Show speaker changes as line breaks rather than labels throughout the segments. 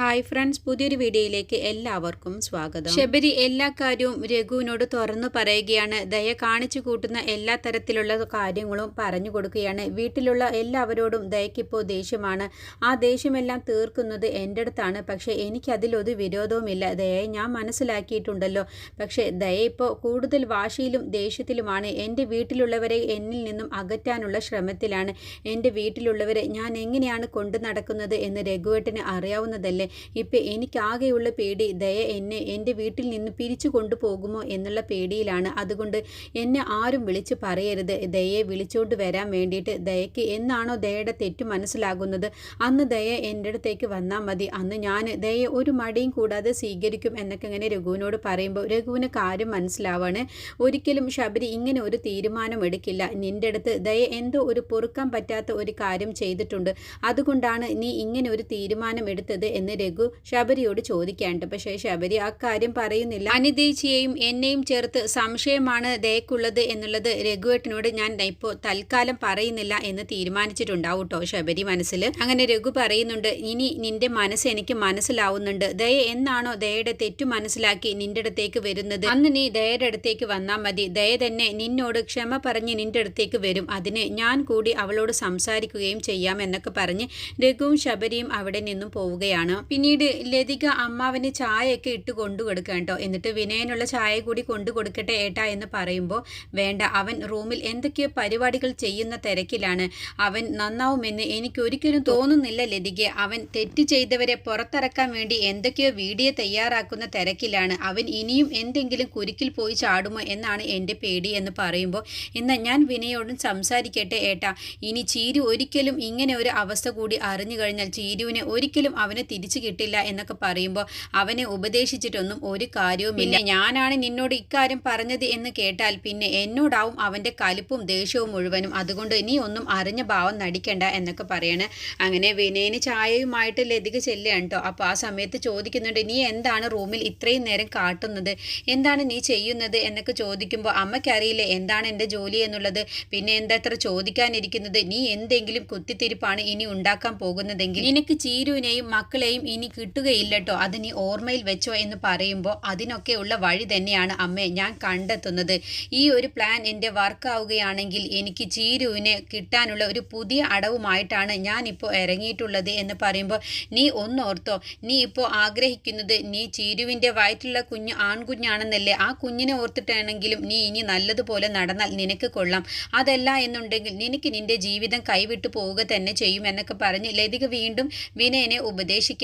Hi friends പുതിയൊരു വീഡിയോയിലേക്ക് എല്ലാവർക്കും സ്വാഗതം. ശബരി എല്ലാ കാര്യവും രഘുവിനോട് തുറന്നു പറയുകയാണ്. ദയ കാണിച്ചു കൂട്ടുന്ന എല്ലാ തരത്തിലുള്ള കാര്യങ്ങളും പറഞ്ഞു കൊടുക്കുകയാണ്. വീട്ടിലുള്ള എല്ലാവരോടും ദയക്കിപ്പോൾ ദേഷ്യമാണ്. ആ ദേഷ്യമെല്ലാം തീർക്കുന്നത് എന്റെ അടുത്താണ്. പക്ഷേ എനിക്കതിലൊരു വിരോധവുമില്ല. ദയയെ ഞാൻ മനസ്സിലാക്കിയിട്ടുണ്ടല്ലോ. പക്ഷേ ദയ ഇപ്പോൾ കൂടുതൽ വാശിയിലും ദേഷ്യത്തിലുമാണ്. എന്റെ വീട്ടിലുള്ളവരെ എന്നിൽ നിന്നും അകറ്റാനുള്ള ശ്രമത്തിലാണ്. എന്റെ വീട്ടിലുള്ളവരെ ഞാൻ എങ്ങനെയാണ് കൊണ്ടു നടക്കുന്നത് എന്ന് രഘുവേട്ടന് അറിയാവുന്നതല്ലേ? ഇപ്പം എനിക്കാകെയുള്ള പേടി ദയ എന്നെ എന്റെ വീട്ടിൽ നിന്ന് പിരിച്ചു കൊണ്ടുപോകുമോ എന്നുള്ള പേടിയിലാണ്. അതുകൊണ്ട് എന്നെ ആരും വിളിച്ച് പറയരുത്. ദയയെ വിളിച്ചുകൊണ്ട് വരാൻ വേണ്ടിയിട്ട് ദയക്ക് എന്നാണോ ദയയുടെ തെറ്റ് മനസ്സിലാകുന്നത്? അന്ന് ദയ എന്റെ അടുത്തേക്ക് വന്നാൽ മതി. അന്ന് ഞാൻ ദയെ ഒരു മടിയും കൂടാതെ സ്വീകരിക്കും എന്നൊക്കെ ഇങ്ങനെ രഘുവിനോട് പറയുമ്പോൾ രഘുവിന് കാര്യം മനസ്സിലാവാണ്. ഒരിക്കലും ശബരി ഇങ്ങനെ ഒരു തീരുമാനം എടുക്കില്ല. നിന്റെ അടുത്ത് ദയ എന്തോ ഒരു പൊറുക്കാൻ പറ്റാത്ത ഒരു കാര്യം ചെയ്തിട്ടുണ്ട്. അതുകൊണ്ടാണ് നീ ഇങ്ങനെ ഒരു തീരുമാനം എടുത്തത് എന്ന് രഘു ശബരിയോട് ചോദിക്കാണ്ട് പക്ഷേ ശബരി ആ കാര്യം പറയുന്നില്ല. അനിതേച്ചിയെയും എന്നെയും ചേർത്ത് സംശയമാണ് ദയക്കുള്ളത് എന്നുള്ളത് രഘുവേട്ടനോട് ഞാൻ ഇപ്പോൾ തൽക്കാലം പറയുന്നില്ല എന്ന് തീരുമാനിച്ചിട്ടുണ്ടാവും കേട്ടോ ശബരി മനസ്സിൽ. അങ്ങനെ രഘു പറയുന്നുണ്ട് ഇനി നിന്റെ മനസ്സ് എനിക്ക് മനസ്സിലാവുന്നുണ്ട്. ദയ എന്നാണോ ദയയുടെ തെറ്റു മനസ്സിലാക്കി നിന്റെ അടുത്തേക്ക് വരുന്നത്? അന്ന് നീ ദയയുടെ അടുത്തേക്ക് വന്നാൽ മതി. ദയ തന്നെ നിന്നോട് ക്ഷമ പറഞ്ഞ് നിന്റെ അടുത്തേക്ക് വരും. അതിന് ഞാൻ കൂടി അവളോട് സംസാരിക്കുകയും ചെയ്യാം എന്നൊക്കെ പറഞ്ഞ് രഘുവും ശബരിയും അവിടെ നിന്നും പോവുകയാണ്. പിന്നീട് ലതിക അമ്മാവന് ചായയൊക്കെ ഇട്ട് കൊണ്ടു കൊടുക്കാം കേട്ടോ. എന്നിട്ട് വിനയനുള്ള ചായ കൂടി കൊണ്ടു കൊടുക്കട്ടെ ഏട്ടാ എന്ന് പറയുമ്പോൾ വേണ്ട അവൻ റൂമിൽ എന്തൊക്കെയോ പരിപാടികൾ ചെയ്യുന്ന തിരക്കിലാണ്. അവൻ നന്നാവുമെന്ന് എനിക്ക് ഒരിക്കലും തോന്നുന്നില്ല ലതിക അവൻ തെറ്റ് ചെയ്തവരെ പുറത്തിറക്കാൻ വേണ്ടി എന്തൊക്കെയോ വീഡിയോ തയ്യാറാക്കുന്ന തിരക്കിലാണ്. അവൻ ഇനിയും എന്തെങ്കിലും കുരുക്കിൽ പോയി ചാടുമോ എന്നാണ് എന്റെ പേടി എന്ന് പറയുമ്പോൾ എന്നാൽ ഞാൻ വിനയോടും സംസാരിക്കട്ടെ ഏട്ടാ. ഇനി ചീരു ഒരിക്കലും ഇങ്ങനെ ഒരു അവസ്ഥ കൂടി അറിഞ്ഞു കഴിഞ്ഞാൽ ചീരുവിനെ ഒരിക്കലും അവനെ തിരിച്ചു കിട്ടില്ല എന്നൊക്കെ പറയുമ്പോൾ അവനെ ഉപദേശിച്ചിട്ടൊന്നും ഒരു കാര്യവുമില്ല. ഞാനാണ് നിന്നോട് ഇക്കാര്യം പറഞ്ഞത് എന്ന് കേട്ടാൽ പിന്നെ എന്നോടാവും അവന്റെ കലിപ്പും ദേഷ്യവും മുഴുവനും. അതുകൊണ്ട് നീ ഒന്നും അറിഞ്ഞ ഭാവം നടിക്കണ്ട എന്നൊക്കെ പറയണ. അങ്ങനെ വിനയന് ചായയുമായിട്ട് ലതിക ചെല്ലുകയാണ് കേട്ടോ. അപ്പോൾ ആ സമയത്ത് ചോദിക്കുന്നുണ്ട് നീ എന്താണ് റൂമിൽ ഇത്രയും നേരം കാട്ടുന്നത്? എന്താണ് നീ ചെയ്യുന്നത്? എന്നൊക്കെ ചോദിക്കുമ്പോൾ അമ്മയ്ക്കറിയില്ലേ എന്താണ് എന്റെ ജോലി എന്നുള്ളത്? പിന്നെ എന്താത്ര ചോദിക്കാനിരിക്കുന്നത്? നീ എന്തെങ്കിലും കുത്തിത്തിരിപ്പാണ് ഇനി ഉണ്ടാക്കാൻ പോകുന്നതെങ്കിൽ? നിനക്ക് ചീരുവിനെയും മക്കളെയും ഇനി കിട്ടുകയില്ല കേട്ടോ അത് നീ ഓർമ്മയിൽ വെച്ചോ എന്ന് പറയുമ്പോൾ അതിനൊക്കെയുള്ള വഴി തന്നെയാണ് അമ്മേ ഞാൻ കണ്ടെത്തുന്നത്. ഈ ഒരു പ്ലാൻ എന്റെ വർക്കാവുകയാണെങ്കിൽ എനിക്ക് ചീരുവിനെ കിട്ടാനുള്ള ഒരു പുതിയ അടവുമായിട്ടാണ് ഞാനിപ്പോൾ ഇറങ്ങിയിട്ടുള്ളത് എന്ന് പറയുമ്പോൾ നീ ഒന്നോർത്തോ. നീ ഇപ്പോൾ ആഗ്രഹിക്കുന്നത് നീ ചീരുവിന്റെ വയറ്റിലുള്ള കുഞ്ഞ് ആൺകുഞ്ഞാണെന്നല്ലേ? ആ കുഞ്ഞിനെ ഓർത്തിട്ടാണെങ്കിലും നീ ഇനി നല്ലതുപോലെ നടന്നാൽ നിനക്ക് കൊള്ളാം. അതല്ല എന്നുണ്ടെങ്കിൽ നിനക്ക് നിന്റെ ജീവിതം കൈവിട്ടു പോവുക തന്നെ ചെയ്യും എന്നൊക്കെ പറഞ്ഞ് ലതിക വീണ്ടും വിനയനെ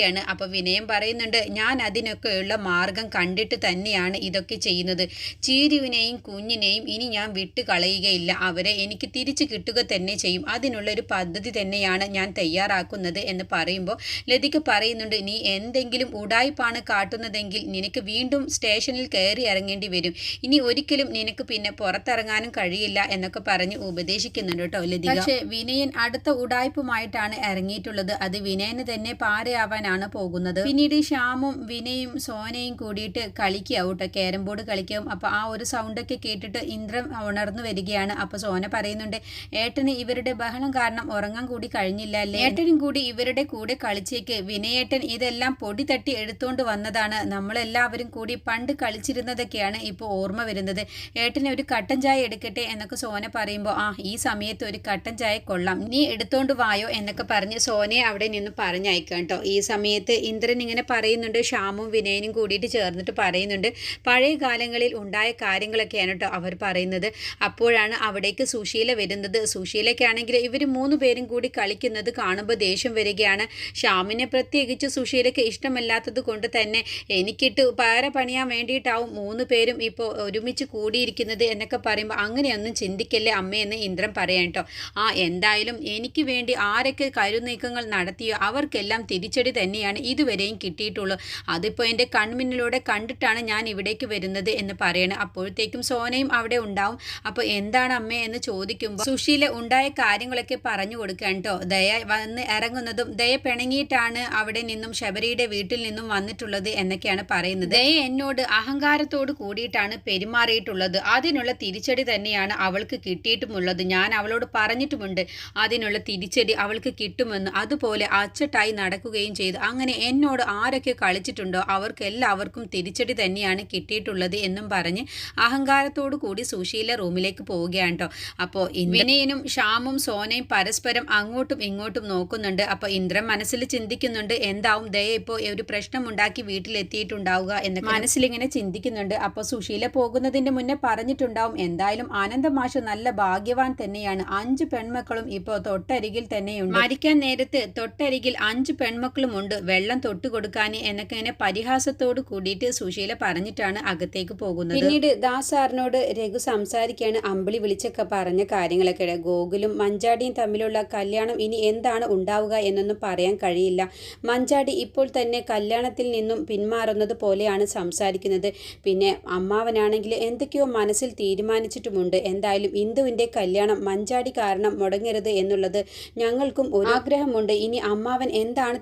ഉപദേശിക്കുകയാണ് അപ്പോൾ വിനയം പറയുന്നുണ്ട് ഞാൻ അതിനൊക്കെയുള്ള മാർഗം കണ്ടിട്ട് തന്നെയാണ് ഇതൊക്കെ ചെയ്യുന്നത്. ചീരുവിനെയും കുഞ്ഞിനെയും ഇനി ഞാൻ വിട്ട് കളയുകയില്ല. അവരെ എനിക്ക് തിരിച്ചു കിട്ടുക തന്നെ ചെയ്യും. അതിനുള്ള ഒരു പദ്ധതി തന്നെയാണ് ഞാൻ തയ്യാറാക്കുന്നത് എന്ന് പറയുമ്പോൾ ലതിക പറയുന്നുണ്ട് നീ എന്തെങ്കിലും ഉടായ്പാണ് കാട്ടുന്നതെങ്കിൽ നിനക്ക് വീണ്ടും സ്റ്റേഷനിൽ കയറി ഇറങ്ങേണ്ടി വരും. ഇനി ഒരിക്കലും നിനക്ക് പിന്നെ പുറത്തിറങ്ങാനും കഴിയില്ല എന്നൊക്കെ പറഞ്ഞ് ഉപദേശിക്കുന്നുണ്ട് കേട്ടോ ലതിക. പക്ഷേ വിനയൻ അടുത്ത ഉടായ്പുമായിട്ടാണ് ഇറങ്ങിയിട്ടുള്ളത്. അത് വിനയന് തന്നെ പാരയാവാനാണ്. പോകുന്നത്. പിന്നീട് ശ്യാമും വിനയും സോനയും കൂടിയിട്ട് കളിക്കുക. കേട്ടോ ക്യാരം ബോർഡ് കളിക്കും. അപ്പോൾ ആ ഒരു സൗണ്ടൊക്കെ കേട്ടിട്ട് ഇന്ദ്രൻ ഉണർന്നു വരികയാണ്. അപ്പോൾ സോന പറയുന്നുണ്ട് ഏട്ടന് ഇവരുടെ ബഹളം കാരണം ഉറങ്ങാൻ കൂടി കഴിഞ്ഞില്ല അല്ലേ? ഏട്ടനും കൂടി ഇവരുടെ കൂടെ കളിച്ചേക്ക്. വിനയേട്ടൻ ഇതെല്ലാം പൊടി തട്ടി എടുത്തുകൊണ്ട് വന്നതാണ്. നമ്മളെല്ലാവരും കൂടി പണ്ട് കളിച്ചിരുന്നതൊക്കെയാണ് ഇപ്പോൾ ഓർമ്മ വരുന്നത്. ഏട്ടനെ ഒരു കട്ടൻ ചായ എടുക്കട്ടെ എന്നൊക്കെ സോന പറയുമ്പോൾ ആ ഈ സമയത്ത് ഒരു കട്ടൻ ചായ കൊള്ളാം. നീ എടുത്തോണ്ട് വായോ എന്നൊക്കെ പറഞ്ഞ് സോനയെ അവിടെ നിന്ന് പറഞ്ഞയക്കാം കേട്ടോ. ഈ സമയത്ത് ഇന്ദ്രൻ ഇങ്ങനെ പറയുന്നുണ്ട് ഷ്യാമും വിനയനും കൂടിയിട്ട് ചേർന്നിട്ട് പറയുന്നുണ്ട്. പഴയ കാലങ്ങളിൽ ഉണ്ടായ കാര്യങ്ങളൊക്കെയാണ് കേട്ടോ അവർ പറയുന്നത്. അപ്പോഴാണ് അവിടേക്ക് സുശീല വരുന്നത്. സുശീലയ്ക്കാണെങ്കിൽ ഇവർ മൂന്ന് പേരും കൂടി കളിക്കുന്നത് കാണുമ്പോൾ ദേഷ്യം വരികയാണ്. ഷ്യാമിനെ പ്രത്യേകിച്ച് സുശീലയ്ക്ക് ഇഷ്ടമല്ലാത്തത് കൊണ്ട് തന്നെ എനിക്കിട്ട് പാര പണിയാൻ വേണ്ടിയിട്ടാവും മൂന്ന് പേരും ഇപ്പോൾ ഒരുമിച്ച് കൂടിയിരിക്കുന്നത് എന്നൊക്കെ പറയുമ്പോൾ അങ്ങനെയൊന്നും ചിന്തിക്കല്ലേ അമ്മയെന്ന് ഇന്ദ്രൻ പറയാം കേട്ടോ. ആ എന്തായാലും എനിക്ക് വേണ്ടി ആരൊക്കെ കരുനീക്കങ്ങൾ നടത്തിയോ അവർക്കെല്ലാം തിരിച്ചടി തന്നെയാണ് ഇതുവരെയും കിട്ടിയിട്ടുള്ളൂ. അതിപ്പോൾ എന്റെ കൺമുന്നിലൂടെ കണ്ടിട്ടാണ് ഞാൻ ഇവിടേക്ക് വരുന്നത് എന്ന് പറയണം. അപ്പോഴത്തേക്കും സോനയും അവിടെ ഉണ്ടാവും. അപ്പോൾ എന്താണ് അമ്മേ എന്ന് ചോദിക്കുമ്പോൾ സുശീല ഉണ്ടായ കാര്യങ്ങളൊക്കെ പറഞ്ഞു കൊടുക്കാൻ കേട്ടോ. ദയ വന്ന് ഇറങ്ങുന്നതും ദയ പിണങ്ങിയിട്ടാണ് അവിടെ നിന്നും ശബരിയുടെ വീട്ടിൽ നിന്നും വന്നിട്ടുള്ളത് എന്നൊക്കെയാണ് പറയുന്നത്. ദയ എന്നോട് അഹങ്കാരത്തോട് കൂടിയിട്ടാണ് പെരുമാറിയിട്ടുള്ളത്. അതിനുള്ള തിരിച്ചടി തന്നെയാണ് അവൾക്ക് കിട്ടിയിട്ടുമുള്ളത്. ഞാൻ അവളോട് പറഞ്ഞിട്ടുമുണ്ട്. അതിനുള്ള തിരിച്ചടി അവൾക്ക് കിട്ടുമെന്ന്. അതുപോലെ അച്ചട്ടായി നടക്കുകയും ചെയ്ത. കിട്ടിയത് അങ്ങനെ എന്നോട് ആരൊക്കെ കളിച്ചിട്ടുണ്ടോ അവർക്ക് എല്ലാവർക്കും തിരിച്ചടി തന്നെയാണ് കിട്ടിയിട്ടുള്ളത് എന്നും പറഞ്ഞ് അഹങ്കാരത്തോടു കൂടി സുശീല റൂമിലേക്ക് പോവുകയാണ് കേട്ടോ അപ്പോൾ വിനയനും ഷാമും സോനയും പരസ്പരം അങ്ങോട്ടും ഇങ്ങോട്ടും നോക്കുന്നുണ്ട്. അപ്പോൾ ഇന്ദ്രൻ മനസ്സിൽ ചിന്തിക്കുന്നുണ്ട് എന്താവും ദയ ഇപ്പോൾ ഒരു പ്രശ്നം ഉണ്ടാക്കി വീട്ടിലെത്തിയിട്ടുണ്ടാവുക എന്ന് മനസ്സിലിങ്ങനെ ചിന്തിക്കുന്നുണ്ട്. അപ്പോൾ സുശീല പോകുന്നതിന്റെ മുന്നേ പറഞ്ഞിട്ടുണ്ടാവും എന്തായാലും ആനന്ദമാഷ് നല്ല ഭാഗ്യവാൻ തന്നെയാണ്. അഞ്ച് പെൺമക്കളും ഇപ്പോൾ തൊട്ടരികിൽ തന്നെയുണ്ട്. മരിക്കാൻ നേരത്ത് തൊട്ടരികിൽ അഞ്ച് പെൺമക്കളും ഉണ്ട് വെള്ളം തൊട്ട് കൊടുക്കാൻ എന്നൊക്കെ ഇങ്ങനെ പരിഹാസത്തോട് കൂടിയിട്ട് സുശീല പറഞ്ഞിട്ടാണ് അകത്തേക്ക് പോകുന്നത്. പിന്നീട് ദാസാറിനോട് രഘു സംസാരിക്കുകയാണ് അമ്പിളി വിളിച്ചൊക്കെ പറഞ്ഞ കാര്യങ്ങളൊക്കെ. ഗോകുലും മഞ്ചാടിയും തമ്മിലുള്ള കല്യാണം ഇനി എന്താണ് ഉണ്ടാവുക എന്നൊന്നും പറയാൻ കഴിയില്ല. മഞ്ചാടി ഇപ്പോൾ തന്നെ കല്യാണത്തിൽ നിന്നും പിന്മാറുന്നത് പോലെയാണ് സംസാരിക്കുന്നത്. പിന്നെ അമ്മാവനാണെങ്കിൽ എന്തൊക്കെയോ മനസ്സിൽ തീരുമാനിച്ചിട്ടുമുണ്ട്. എന്തായാലും ഇന്ദുവിന്റെ കല്യാണം മഞ്ചാടി കാരണം മുടങ്ങരുത് എന്നുള്ളത് ഞങ്ങൾക്കും ഒരു ആഗ്രഹമുണ്ട്. ഇനി അമ്മാവൻ എന്താണ്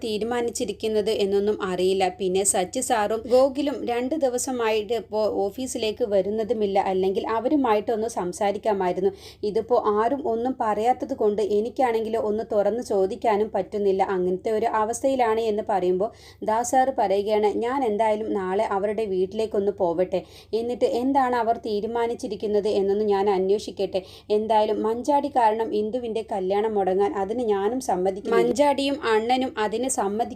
തീരുമാനിച്ചിരിക്കുന്നത് എന്നൊന്നും അറിയില്ല. പിന്നെ സച്ചി സാറും ഗോകിലും രണ്ട് ദിവസമായിട്ട് ഇപ്പോൾ ഓഫീസിലേക്ക് വരുന്നതുമില്ല. അല്ലെങ്കിൽ അവരുമായിട്ടൊന്ന് സംസാരിക്കാമായിരുന്നു. ഇതിപ്പോൾ ആരും ഒന്നും പറയാത്തത് കൊണ്ട് എനിക്കാണെങ്കിൽ ഒന്ന് തുറന്ന് ചോദിക്കാനും പറ്റുന്നില്ല. അങ്ങനത്തെ ഒരു അവസ്ഥയിലാണ് എന്ന് പറയുമ്പോൾ ദാസാറ് പറയുകയാണ് ഞാൻ എന്തായാലും നാളെ അവരുടെ വീട്ടിലേക്കൊന്ന് പോവട്ടെ. എന്നിട്ട് എന്താണ് അവർ തീരുമാനിച്ചിരിക്കുന്നത് എന്നൊന്ന് ഞാൻ അന്വേഷിക്കട്ടെ. എന്തായാലും മഞ്ചാടി കാരണം ഇന്ദുവിന്റെ കല്യാണം മുടങ്ങാൻ അതിന് ഞാനും സമ്മതിക്കും മഞ്ചാടിയും അണ്ണനും അതിന്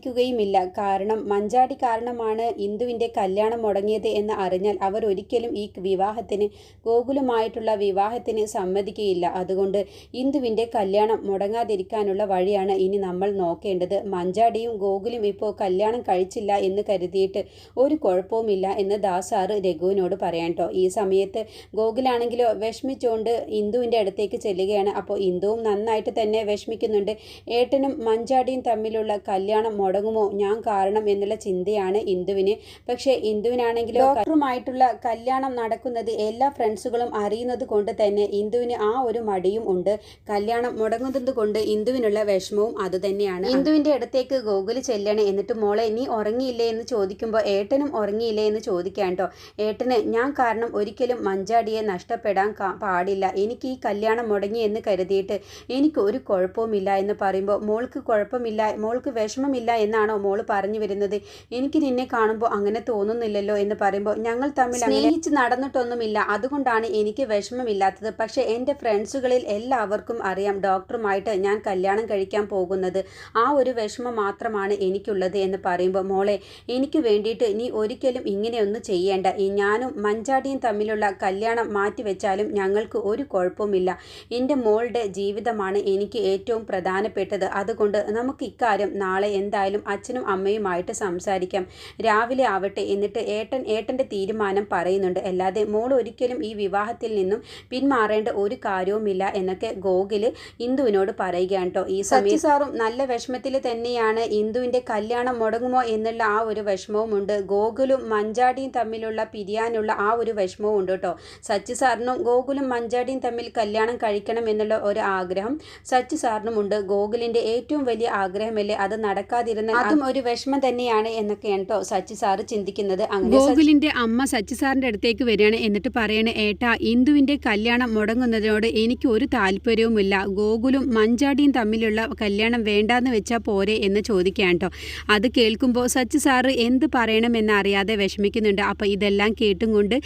സമ്മതിക്കുകയുമില്ല. കാരണം മഞ്ചാടി കാരണമാണ് ഇന്ദുവിന്റെ കല്യാണം മുടങ്ങിയത് എന്ന് അറിഞ്ഞാൽ അവർ ഒരിക്കലും ഈ വിവാഹത്തിന് ഗോകുലുമായിട്ടുള്ള വിവാഹത്തിന് സമ്മതിക്കുകയില്ല. അതുകൊണ്ട് ഇന്ദുവിന്റെ കല്യാണം മുടങ്ങാതിരിക്കാനുള്ള വഴിയാണ് ഇനി നമ്മൾ നോക്കേണ്ടത്. മഞ്ചാടിയും ഗോകുലും ഇപ്പോൾ കല്യാണം കഴിച്ചില്ല എന്ന് കരുതിയിട്ട് ഒരു കുഴപ്പവുമില്ല എന്ന് ദാസാറ് രഘുവിനോട് പറയാൻ ഈ സമയത്ത് ഗോകുലാണെങ്കിലോ വിഷമിച്ചുകൊണ്ട് ഇന്ദുവിന്റെ അടുത്തേക്ക് ചെല്ലുകയാണ്. അപ്പോൾ ഇന്ദുവും നന്നായിട്ട് തന്നെ വിഷമിക്കുന്നുണ്ട്. ഏട്ടനും മഞ്ചാടിയും തമ്മിലുള്ള കല്യാണം മുടങ്ങുമോ? ഞാൻ കാരണം എന്നുള്ള ചിന്തയാണ് ഇന്ദുവിന്. പക്ഷേ ഇന്ദുവിനാണെങ്കിലോ ഡോക്ടറുമായിട്ടുള്ള കല്യാണം നടക്കുന്നത് എല്ലാ ഫ്രണ്ട്സുകളും അറിയുന്നത് കൊണ്ട് തന്നെ ഇന്ദുവിന് ആ ഒരു മടിയും ഉണ്ട്. കല്യാണം മുടങ്ങുന്നത് കൊണ്ട് ഇന്ദുവിനുള്ള വിഷമവും അതുതന്നെയാണ് ഇന്ദുവിന്റെ അടുത്തേക്ക് ഗോകുൽ ചെല്ലണേ. എന്നിട്ട് മോളെ നീ ഉറങ്ങിയില്ലേ? എന്ന് ചോദിക്കുമ്പോൾ ഏട്ടനും ഉറങ്ങിയില്ലേ? എന്ന് ചോദിക്കാൻ കേട്ടോ ഏട്ടന് ഞാൻ കാരണം ഒരിക്കലും മഞ്ചാടിയെ നഷ്ടപ്പെടാൻ പാടില്ല. എനിക്ക് ഈ കല്യാണം മുടങ്ങി എന്ന് കരുതിയിട്ട് എനിക്ക് ഒരു കുഴപ്പവുമില്ല എന്ന് പറയുമ്പോൾ മോൾക്ക് കുഴപ്പമില്ല. മോൾക്ക് വിഷമമില്ല എന്നാണോ മോൾ പറഞ്ഞു വരുന്നത്? എനിക്ക് നിന്നെ കാണുമ്പോൾ അങ്ങനെ തോന്നുന്നില്ലല്ലോ എന്ന് പറയുമ്പോൾ ഞങ്ങൾ തമ്മിൽ സ്നേഹിച്ച് നടന്നിട്ടൊന്നുമില്ല. അതുകൊണ്ടാണ് എനിക്ക് വിഷമമില്ലാത്തത്. പക്ഷേ എന്റെ ഫ്രണ്ട്സുകളിൽ എല്ലാവർക്കും അറിയാം ഡോക്ടറുമായിട്ട് ഞാൻ കല്യാണം കഴിക്കാൻ പോകുന്നത്. ആ ഒരു വിഷമം മാത്രമാണ് എനിക്കുള്ളത് എന്ന് പറയുമ്പോൾ മോളെ എനിക്ക് വേണ്ടിയിട്ട് നീ ഒരിക്കലും ഇങ്ങനെയൊന്നും ചെയ്യേണ്ട. ഞാനും മഞ്ചാടിയും തമ്മിലുള്ള കല്യാണം മാറ്റിവെച്ചാലും ഞങ്ങൾക്ക് ഒരു കുഴപ്പമില്ല എന്റെ മോളുടെ ജീവിതമാണ് എനിക്ക് ഏറ്റവും പ്രധാനപ്പെട്ടത്. അതുകൊണ്ട് നമുക്ക് ഇക്കാര്യം നാളെ എന്തായാലും അച്ഛനും അമ്മയുമായിട്ട് സംസാരിക്കാം. രാവിലെ ആവട്ടെ എന്നിട്ട് ഏട്ടൻ ഏട്ടന്റെ തീരുമാനം പറയുന്നുണ്ട്. അല്ലാതെ മോൾ ഒരിക്കലും ഈ വിവാഹത്തിൽ നിന്നും പിന്മാറേണ്ട ഒരു കാര്യവുമില്ല എന്നൊക്കെ ഗോകുൽ ഇന്ദുവിനോട് പറയുകയാണ് കേട്ടോ. ഈ സമയം സാറും നല്ല വിഷമത്തിൽ തന്നെയാണ് ഇന്ദുവിന്റെ കല്യാണം മുടങ്ങുമോ എന്നുള്ള ആ ഒരു വിഷമവുമുണ്ട് ഗോകുലും മഞ്ചാടിയും തമ്മിലുള്ള പിരിയാനുള്ള ആ ഒരു വിഷമവും ഉണ്ട് കേട്ടോ. സച്ചി സാറിനും ഗോകുലും മഞ്ചാടിയും തമ്മിൽ കല്യാണം കഴിക്കണം എന്നുള്ള ഒരു ആഗ്രഹം സച്ചി സാറിനും ഉണ്ട് ഗോകുലിന്റെ ഏറ്റവും വലിയ ആഗ്രഹമല്ലേ അത് നടക്കാതിരുന്ന അതും ഒരു വിഷമം തന്നെയാണ് എന്നൊക്കെയാണ് കേട്ടോ സച്ചി സാറ് ചിന്തിക്കുന്നത്.
ഗോകുലിന്റെ അമ്മ സച്ചി സാറിന്റെ അടുത്തേക്ക് വരികയാണ്. എന്നിട്ട് പറയണ ഏട്ടാ ഇന്ദുവിന്റെ കല്യാണം മുടങ്ങുന്നതിനോട് എനിക്ക് ഒരു താല്പര്യവുമില്ല. ഗോകുലും മഞ്ചാടിയും തമ്മിലുള്ള കല്യാണം വേണ്ടാന്ന് വെച്ചാൽ പോരെ എന്ന് ചോദിക്കുകയാണ് കേട്ടോ അത് കേൾക്കുമ്പോൾ സച്ചി സാറ് എന്ത് പറയണമെന്ന് അറിയാതെ വിഷമിക്കുന്നുണ്ട്. അപ്പോൾ ഇതെല്ലാം കേട്ടും കൊണ്ട്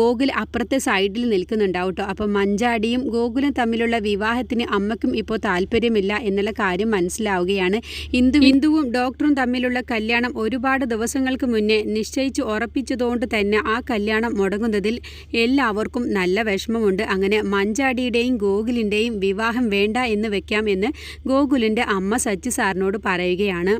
ഗോകുൽ അപ്പുറത്തെ സൈഡിൽ നിൽക്കുന്നുണ്ടാവും കേട്ടോ അപ്പോൾ മഞ്ചാടിയും ഗോകുലും തമ്മിലുള്ള വിവാഹത്തിന് അമ്മയ്ക്കും ഇപ്പോൾ താല്പര്യമില്ല എന്നുള്ള കാര്യം മനസ്സിലാവുകയാണ്. ഇന്ദു ഇന്ദുവും ഹിന്ദുവും ഡോക്ടറും തമ്മിലുള്ള കല്യാണം ഒരുപാട് ദിവസങ്ങൾക്ക് മുന്നേ നിശ്ചയിച്ച് ഉറപ്പിച്ചതുകൊണ്ട് തന്നെ ആ കല്യാണം മുടങ്ങുന്നതിൽ എല്ലാവർക്കും നല്ല വിഷമമുണ്ട്. അങ്ങനെ മഞ്ചാടിയുടെയും ഗോകുലിന്റെയും വിവാഹം വേണ്ട എന്ന് വെക്കാം എന്ന് ഗോകുലിന്റെ അമ്മ സച്ചി സാറിനോട് പറയുകയാണ്.